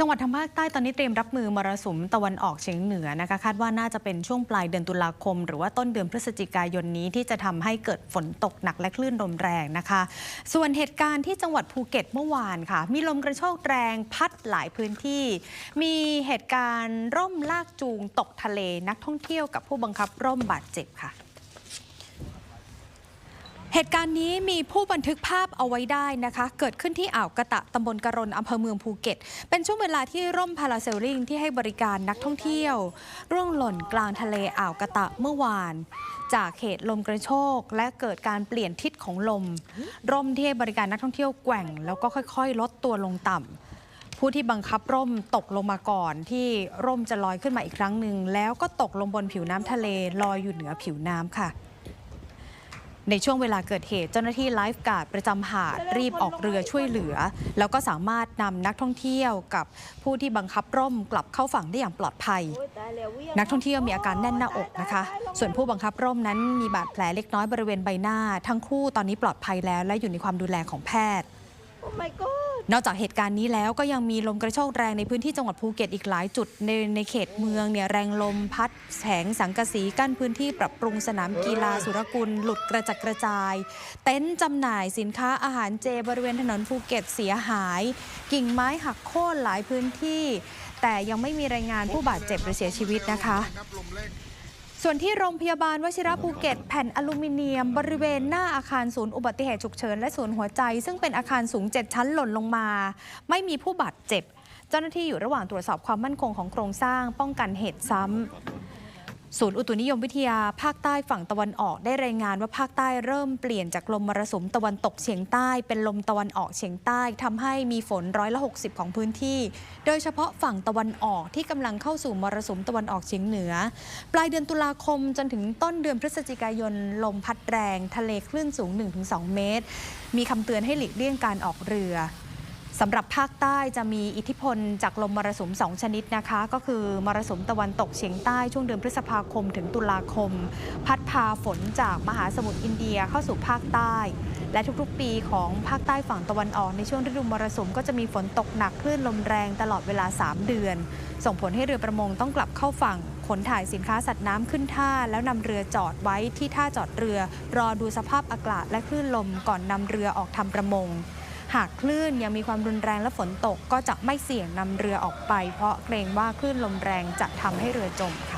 จังหวัดทางภาคใต้ตอนนี้เตรียมรับมือมรสุมตะวันออกเฉียงเหนือนะคะคาดว่าน่าจะเป็นช่วงปลายเดือนตุลาคม หรือว่าต้นเดือนพฤศจิกายนนี้ที่จะทำให้เกิดฝนตกหนักและคลื่นลมแรงนะคะ ส่วนเหตุการณ์ที่จังหวัดภูเก็ตเมื่อวานค่ะ มีลมกระโชกแรงพัดหลายพื้นที่ มีเหตุการณ์ร่มลากจูงตกทะเลนักท่องเที่ยวกับผู้บังคับร่มบาดเจ็บค่ะ เหตุการณ์นี้มีผู้บันทึกภาพเอาไว้ได้นะคะ เกิดขึ้นที่อ่าวกะตะตำบลกะรนอำเภอเมืองภูเก็ต เป็นช่วงเวลาที่ร่มพาราเซลลิงที่ให้บริการนักท่องเที่ยว ร่วงหล่นกลางทะเลอ่าวกะตะเมื่อวาน จากเหตุลมกระโชก และเกิดการเปลี่ยนทิศของลม ร่มที่ให้บริการนักท่องเที่ยวแกว่ง แล้วก็ค่อยๆ ลดตัวลงต่ำผู้ที่บังคับร่มตกลงมาก่อนที่ร่มจะลอยขึ้นมาอีกครั้งหนึ่งแล้วก็ตกลงบนผิวน้ำทะเลลอยอยู่เหนือผิวน้ำค่ะ ในช่วงเวลาเกิดเหตุเจ้าหน้าที่ไลฟ์การ์ดประจำหาดรีบออกเรือช่วยเหลือ แล้วก็สามารถนำนักท่องเที่ยวกับผู้ที่บังคับร่มกลับเข้าฝั่งได้อย่างปลอดภัย นักท่องเที่ยวมีอาการแน่นหน้าอกนะคะ ส่วนผู้บังคับร่มนั้นมีบาดแผลเล็กน้อยบริเวณใบหน้า ทั้งคู่ตอนนี้ปลอดภัยแล้วและอยู่ในความดูแลของแพทย์โอ้ my god นอกจากเหตุการณ์นี้แล้วก็ยังมีลมกระโชกแรงในพื้นที่จังหวัดภูเก็ตอีกหลายจุดในในเขตเมืองเนี่ยแรงลมพัดแสงสังกะสีกั้นพื้นที่ปรับปรุงสนามกีฬาสุรกุล หลุดกระจัดกระจาย เต็นท์จำหน่ายสินค้าอาหารเจบริเวณถนนภูเก็ตเสียหาย กิ่งไม้หักโค่นหลายพื้นที่ แต่ยังไม่มีรายงานผู้บาดเจ็บหรือเสียชีวิตนะคะ ส่วนที่โรงพยาบาลวชิระภูเก็ต แผ่นอลูมิเนียม บริเวณหน้าอาคารศูนย์อุบัติเหตุฉุกเฉินและศูนย์หัวใจ ซึ่งเป็นอาคารสูง 7 ชั้นหล่นลงมา ไม่มีผู้บาดเจ็บ เจ้าหน้าที่อยู่ระหว่างตรวจสอบความมั่นคงของโครงสร้าง ป้องกันเหตุซ้ำ ศูนย์อุตุนิยมวิทยาภาคใต้ฝั่งตะวันออกได้รายงานว่าภาคใต้เริ่มเปลี่ยนจากลมมรสุมตะวันตกเฉียงใต้ เป็นลมตะวันออกเฉียงใต้ทำให้มีฝนร้อยละ 60 ของพื้นที่ โดยเฉพาะฝั่งตะวันออกที่กำลังเข้าสู่มรสุมตะวันออกเฉียงเหนือ ปลายเดือนตุลาคมจนถึงต้นเดือนพฤศจิกายนลมพัดแรง ทะเลคลื่นสูง 1-2 เมตร มีคำเตือนให้หลีกเลี่ยงการออกเรือ สำหรับภาคใต้จะมีอิทธิพลจากลมมรสุม2ชนิดนะคะ ก็คือมรสุมตะวันตกเฉียงใต้ช่วงเดือนพฤษภาคมถึงตุลาคม พัดพาฝนจากมหาสมุทรอินเดียเข้าสู่ภาคใต้ และทุกๆปีของภาคใต้ฝั่งตะวันออกในช่วงฤดูมรสุมก็จะมีฝนตกหนักคลื่นลมแรงตลอดเวลา 3 เดือน ส่งผลให้เรือประมงต้องกลับเข้าฝั่งขนถ่ายสินค้าสัตว์น้ำขึ้นท่า แล้วนำเรือจอดไว้ที่ท่าจอดเรือ รอดูสภาพอากาศและคลื่นลมก่อนนำเรือออกทำประมง หากคลื่นยังมีความรุนแรงและฝนตกก็จะไม่เสี่ยงนำเรือออกไป เพราะเกรงว่าคลื่นลมแรงจะทำให้เรือจมค่ะ